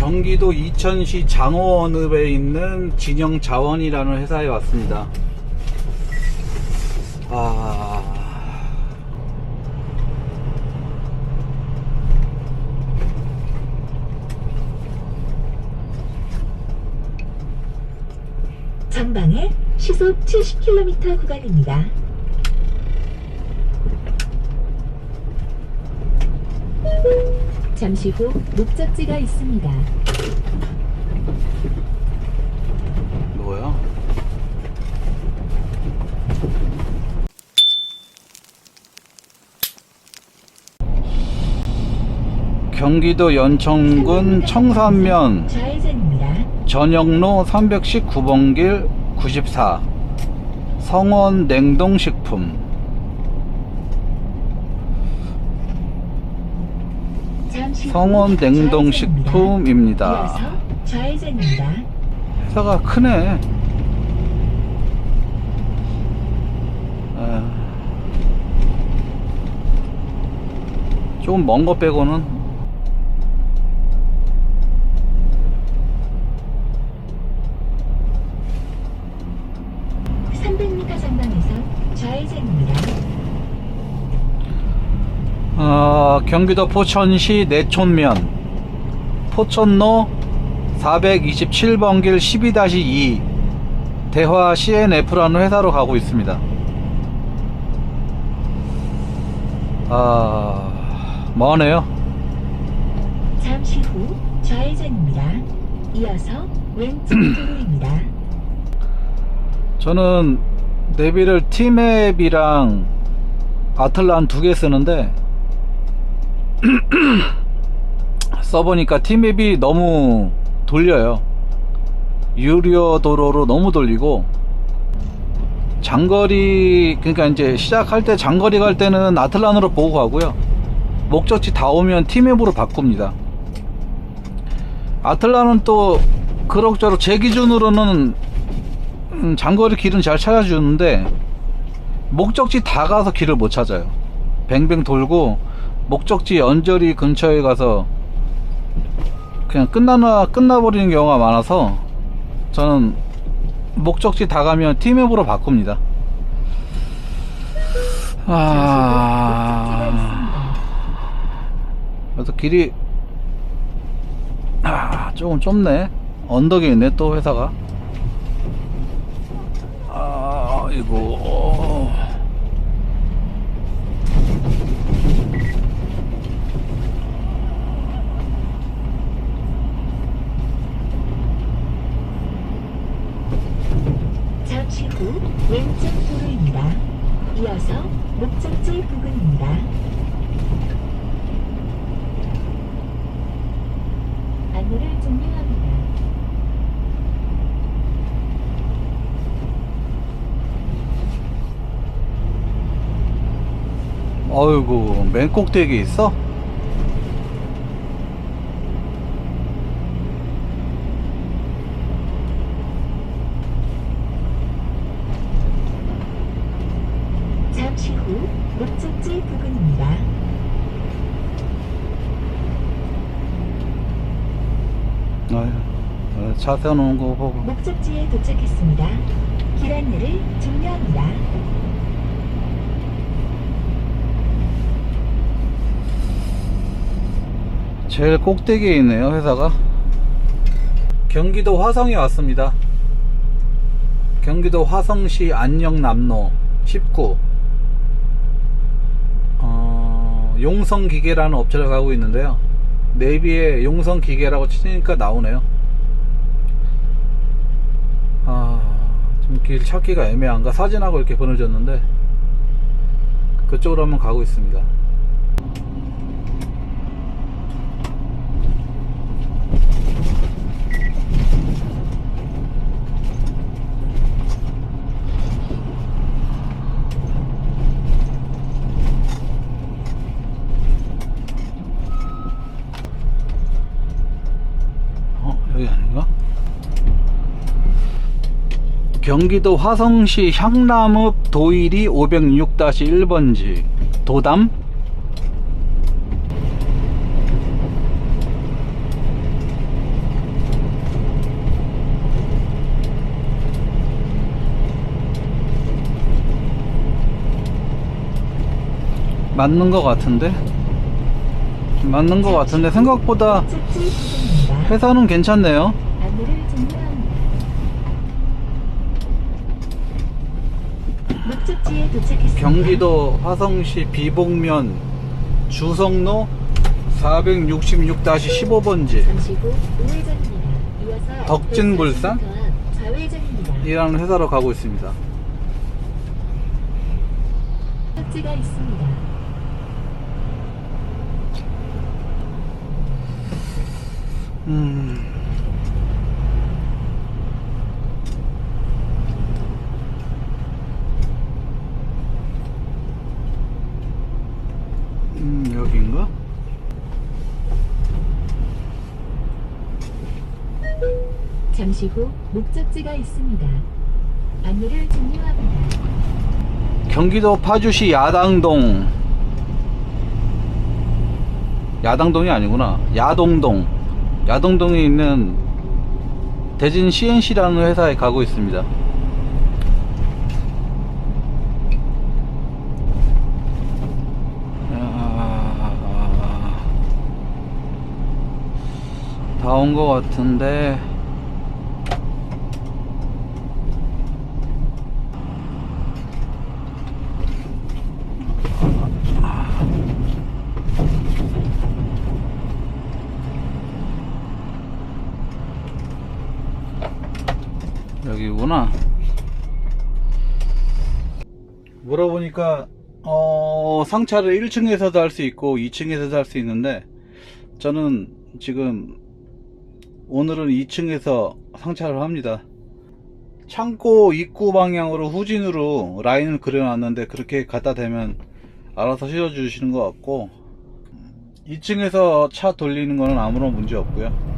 경기도 이천시 장어원읍에 있는 진영자원이라는 회사에 왔습니다. 아. 전방에 시속 70km 구간입니다. 잠시 후 목적지가 있습니다. 뭐야? 경기도 연천군 청산면. 전영로 319번길 94 성원 냉동식품 잠시 후 성원. 냉동식품입니다. 회사가 크네. 아. 조금 먼 거 빼고는 300m 전방에서 좌회전입니다. 어, 경기도 포천시 내촌면 포천로 427번 길 12-2 대화 CNF라는 회사로 가고 있습니다. 아, 머네요. 잠시 후 좌회전입니다. 이어서 왼쪽 도로입니다. 저는 내비를 티맵이랑 아틀란 두 개 쓰는데 써보니까 티맵이 너무 돌려요. 유료 도로로 너무 돌리고 장거리 그러니까 이제 시작할 때 장거리 갈 때는 아틀란으로 보고 가고요. 목적지 다 오면 티맵으로 바꿉니다. 아틀란은 또 그럭저럭 제 기준으로는 음, 장거리 길은 잘 찾아주는데 목적지 다 가서 길을 못 찾아요. 뱅뱅 돌고 목적지 연저리 근처에 가서 그냥 끝나나 끝나버리는 경우가 많아서 저는 목적지 다 가면 티맵으로 바꿉니다. 아, 그래서 길이 아, 조금 좁네. 언덕에 있네 또 회사가. 아이고 잠시 후 왼쪽 도로입니다. 이어서 목적지 부근입니다. 안내를 종료합니다. 어이구 맨 꼭대기에 있어? 잠시 후 목적지 부근입니다. 아유, 어, 차 세워놓은 거 보고. 목적지에 도착했습니다. 길 안내를 종료합니다. 제일 꼭대기에 있네요 회사가. 경기도 화성에 왔습니다. 경기도 화성시 안녕남로 19 어, 용성기계라는 업체를 가고 있는데요 내비에 용성 기계라고 치니까 나오네요. 아, 좀 길 찾기가 애매한가? 사진하고 이렇게 보내줬는데 그쪽으로 한번 가고 있습니다 경기도 화성시 향남읍 도일이 506-1번지. 도담? 맞는 것 같은데? 맞는 것 같은데 생각보다 회사는 괜찮네요. 경기도 화성시 비봉면 주성로 466-15번지 잠시 후 우회전입니다. 이어서 덕진물산? 좌회전입니다. 이라는 회사로 가고 있습니다. 음, 여긴가? 잠시 후 목적지가 있습니다. 안내를 종료합니다. 경기도 파주시 야당동. 야당동이 아니구나. 야동동. 야동동에 있는 대진 CNC라는 회사에 가고 있습니다. 다 온 것 같은데 여기구나. 물어 보니까 어, 상차를 1층에서도 할 수 있고 2층에서도 할 수 있는데 저는 지금 오늘은 2층에서 상차를 합니다. 창고 입구 방향으로 후진으로 라인을 그려놨는데 그렇게 갖다 대면 알아서 씌워주시는 것 같고 2층에서 차 돌리는 거는 아무런 문제 없고요.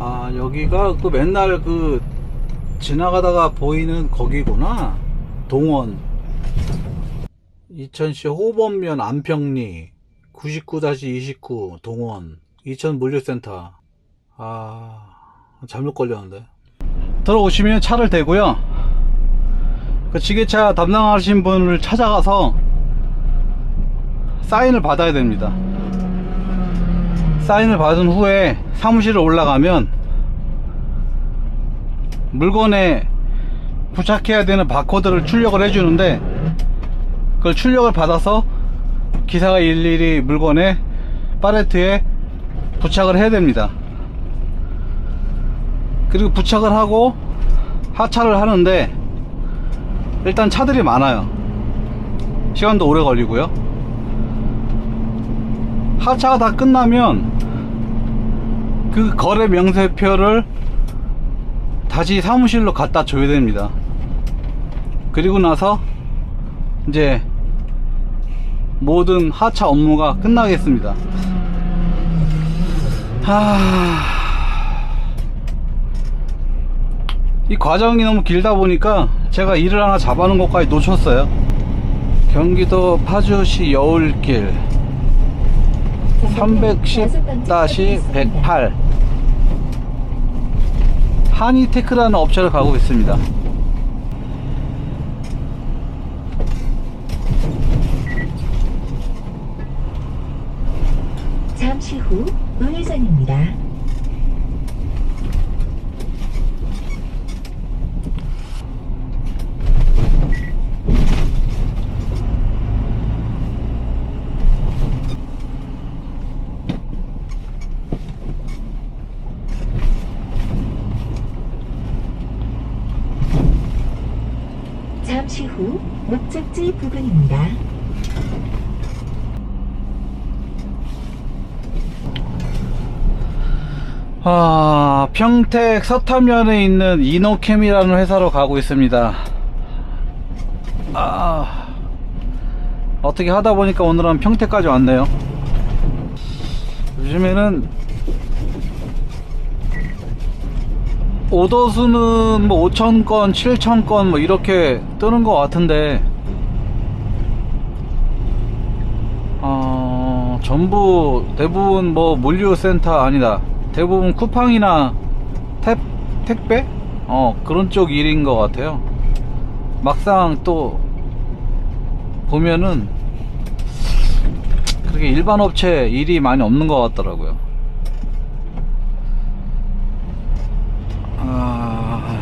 아 여기가 그 맨날 그 지나가다가 보이는 거기구나. 동원. 이천시 호범면 안평리. 99-29 동원. 이천 물류센터. 아 잘못 걸렸는데. 들어오시면 차를 대고요. 그 지게차 담당하신 분을 찾아가서 사인을 받아야 됩니다. 사인을 받은 후에 사무실에 올라가면 물건에 부착해야 되는 바코드를 출력을 해주는데 그걸 출력을 받아서 기사가 일일이 물건에 팔레트에 부착을 해야 됩니다. 그리고 부착을 하고 하차를 하는데 일단 차들이 많아요. 시간도 오래 걸리고요. 하차가 다 끝나면 그 거래 명세표를 다시 사무실로 갖다 줘야 됩니다. 그리고 나서 이제 모든 하차 업무가 끝나겠습니다. 하... 이 과정이 너무 길다 보니까 제가 일을 하나 잡아놓은 것까지 놓쳤어요. 경기도 파주시 여울길 310-108 한이테크라는 업체를 가고 있습니다. 잠시 후 우회전입니다. 잠시 후 목적지 부근입니다. 아, 평택 서탄면에 있는 이노캠이라는 회사로 가고 있습니다. 아, 어떻게 하다 보니까 오늘은 평택까지 왔네요. 요즘에는 오더수는 뭐 5,000건, 7,000건 뭐 이렇게 뜨는 것 같은데, 어, 전부 대부분 뭐 물류센터 아니다. 대부분 쿠팡이나 택, 택배? 어, 그런 쪽 일인 것 같아요. 막상 또 보면은 그렇게 일반 업체 일이 많이 없는 것 같더라고요. 아,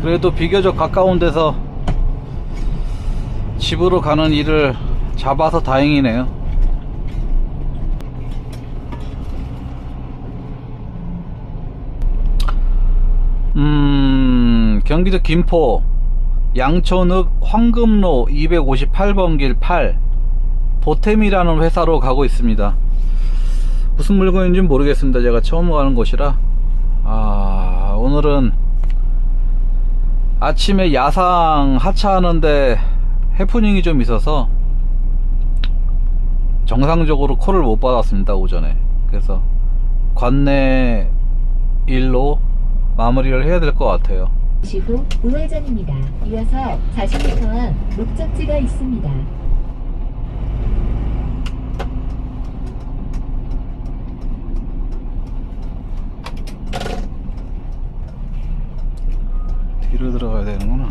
그래도 비교적 가까운 데서 집으로 가는 일을 잡아서 다행이네요. 음, 경기도 김포 양천읍 황금로 258번 길 8 보템이라는 회사로 가고 있습니다. 무슨 물건인지 는 모르겠습니다. 제가 처음 가는 곳이라. 아, 오늘은 아침에 야상 하차하는데 해프닝이 좀 있어서 정상적으로 콜을 못 받았습니다. 오전에. 그래서 관내 일로 마무리를 해야 될 것 같아요. 잠시 후 우회전입니다. 이어서 40m 앞 목적지가 있습니다. 뒤로 들어가야 되는구나.